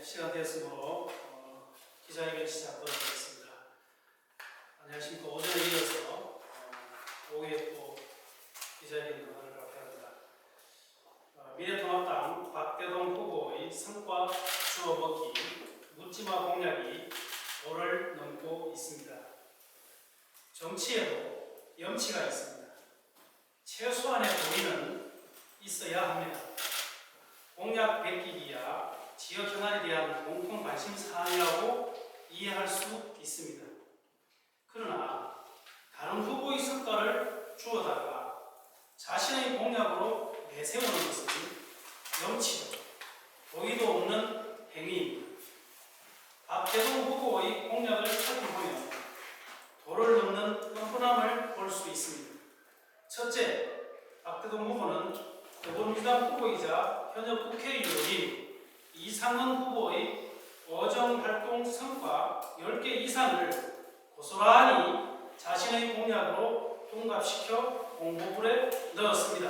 네, 시간 되었으므로 어, 기자회견 시작하도록 하겠습니다. 안녕하십니까. 오전에 이어서 어, 오후에 또 기자회견 전화를 갖게 합니다. 어, 미래통합당 박대동 후보의 성과 주워먹기 묻지마 공약이 도를 넘고 있습니다. 정치에도 염치가 있습니다. 최소한의 도리는 있어야 합니다. 공약 베끼기야 지역 현안에 대한 공통 관심 사항이라고 이해할 수 있습니다. 그러나 다른 후보의 성과를 주어다가 자신의 공약으로 내세우는 것은 염치도 도의도 없는 행위입니다. 박대동 후보의 공약을 살펴보면 도를 넘는 뻔뻔함을 볼 수 있습니다. 첫째, 박대동 후보는 더불어민주당 후보이자 현역 국회의원인 이상은 후보의 어정활동 성과 10개 이상을 고스란히 자신의 공약으로 둔갑시켜 공보물에 넣었습니다.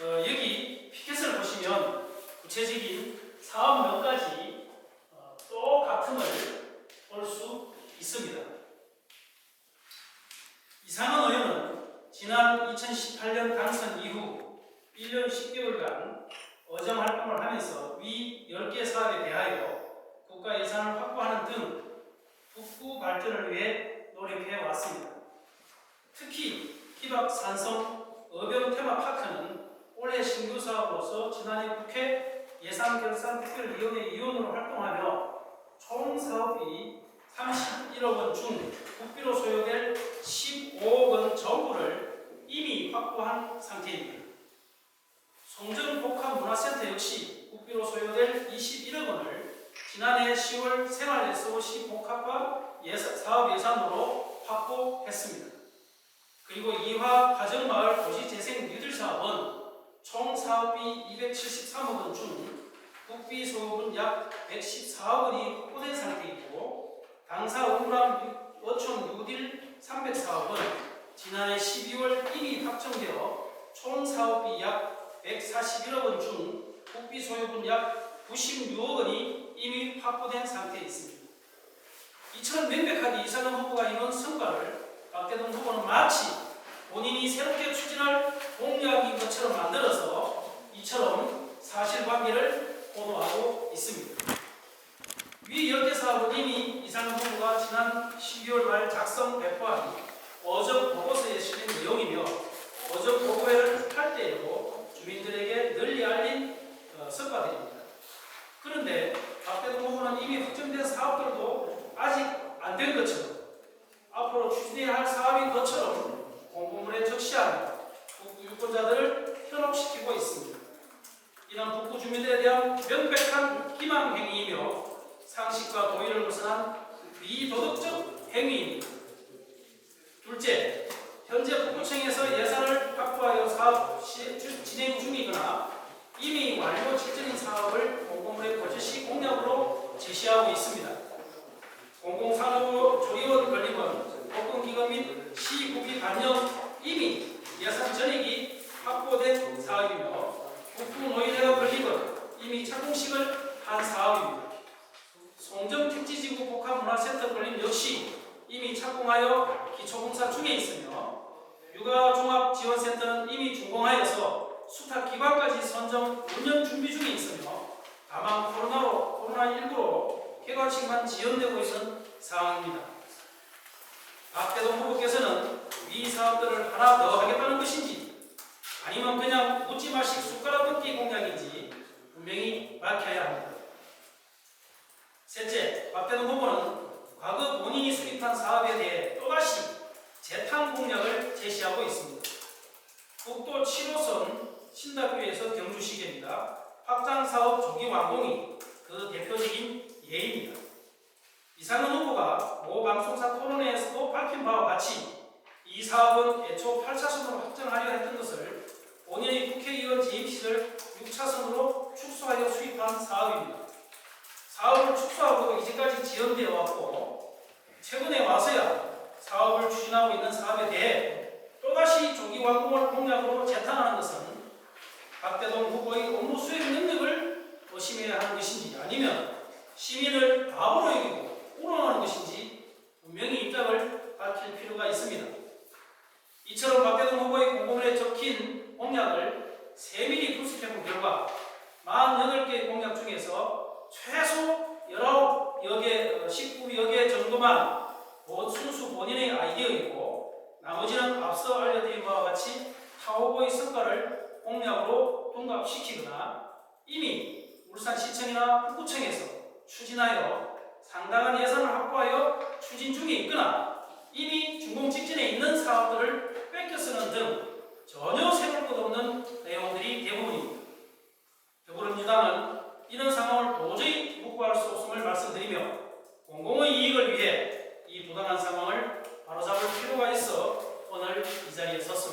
어, 여기 피켓을 보시면 구체적인 사업 몇 가지 어, 똑같음을 볼 수 있습니다. 이상은 의원은 지난 2018년 당선 이후 1년 10개월간 어정 활동을 하면서 위 10개 사업에 대하여 국가 예산을 확보하는 등 북부 발전을 위해 노력해 왔습니다. 특히 기박 산성 어병 테마파크는 올해 신규 사업으로서 지난해 국회 예산 결산 특별위원회 위원으로 활동하며 총 사업비 31억 원 중 국비로 소요될 15억 원 전부를 이미 확보한 상태입니다. 송정복합문화센터 역시 국비로 소요될 21억 원을 지난해 10월 생활SOC 복합화 예산, 사업 예산으로 확보했습니다. 그리고 이화 가정마을 도시재생 뉴딜 사업은 총 사업비 273억 원 중 국비 소요분 약 114억 원이 확보된 상태이고 당사 우람 어촌 뉴딜 304억은 지난해 12월 이미 확정되어 총 사업비 약 141억 원 중 국비 소요분 약 96억 원이 이미 확보된 상태에 있습니다. 이처럼 명백하게 이상은 후보가 이룬 성과를 박대동 후보는 마치 본인이 새롭게 추진할 공약인 것처럼 만들어서 이처럼 사실관계를 보도하고 있습니다. 위 10개 사업은 이미 이상은 후보가 지난 12월 말 작성 배포한 어적 보고서에 실린 내용이며 어적 보고회를 할 때에도 주민들에게 널리 알린 어, 성과들입니다. 그런데 박대동 후보는 이미 확정된 사업들도 아직 안 된 것처럼 앞으로 추진해야 할 사업인 것처럼 공고문에 적시하며 북부 유권자들을 현혹시키고 있습니다. 이런 북부 주민들에 대한 명백한 기망 행위이며 상식과 도의를 벗어난 비도덕적 행위입니다. 둘째, 현재 북구청에서 예산을 확보하여 사업 시, 주- 진행 중이거나 이미 완료 직전인 사업을 공공물의 거주시 공약으로 제시하고 있습니다. 공공산업 조리원 건립은 복권기금 및 시국비 반영 이미 예산 전액이 확보된 사업이며 북부 노인회가 건립은 이미 착공식을 한 사업입니다. 송정 택지지구 복합문화센터 건립 역시 이미 착공하여 기초공사 중에 있으며 육아종합지원센터는 이미 준공하여서 수탁 기관까지 선정 운영 준비 중에 있으며 다만 코로나로 코로나19로 개관식만 지연되고 있는 상황입니다. 박대동 후보께서는 이 사업들을 하나 더 하겠다는 것인지 아니면 그냥 묻지마식 숟가락 뜯기 공약인지 분명히 밝혀야 합니다. 셋째, 박대동 후보는 과거 본인이 수립한 사업에 대해 또다시 재탕 공약을 제시하고 있습니다. 국도 7호선 신답교에서 경주시계입니다. 확장 사업 조기 완공이 그 대표적인 예입니다. 이상은 후보가 모 방송사 토론회에서도 밝힌 바와 같이 이 사업은 애초 8차선으로 확정하려 했던 것을 본인의 국회의원 재임 시절 6차선으로 축소하여 수입한 사업입니다. 사업을 축소하고도 이제까지 지연되어 왔고 최근에 와서야 사업을 추진하고 있는 사업에 대해 또다시 조기 완공을 공약으로 재탕하는 것은 박대동 후보의 업무 수행 능력을 의심해 결심해야 하는 것인지 아니면 시민을 바보로 여기고 우롱하는 것인지 분명히 입장을 밝힐 필요가 있습니다. 이처럼 박대동 후보의 공보문에 적힌 앞서 알려드린 바와 같이 타오보의 성과를 공약으로 동갑시키거나 이미 울산시청이나 북구청에서 추진하여 상당한 예산을 확보하여 추진 중에 있거나 이미 준공 직전에 있는 사업들을 뺏겨 쓰는 등 전혀 새로운 것 없는 내용들이 대부분입니다. 더불어민주당은 이런 상황을 도저히 극복할 수 없음을 말씀드리며 공공의 이익을 위해 이 부당한 상황을 바로잡을 필요가 있어 onları izah yazasım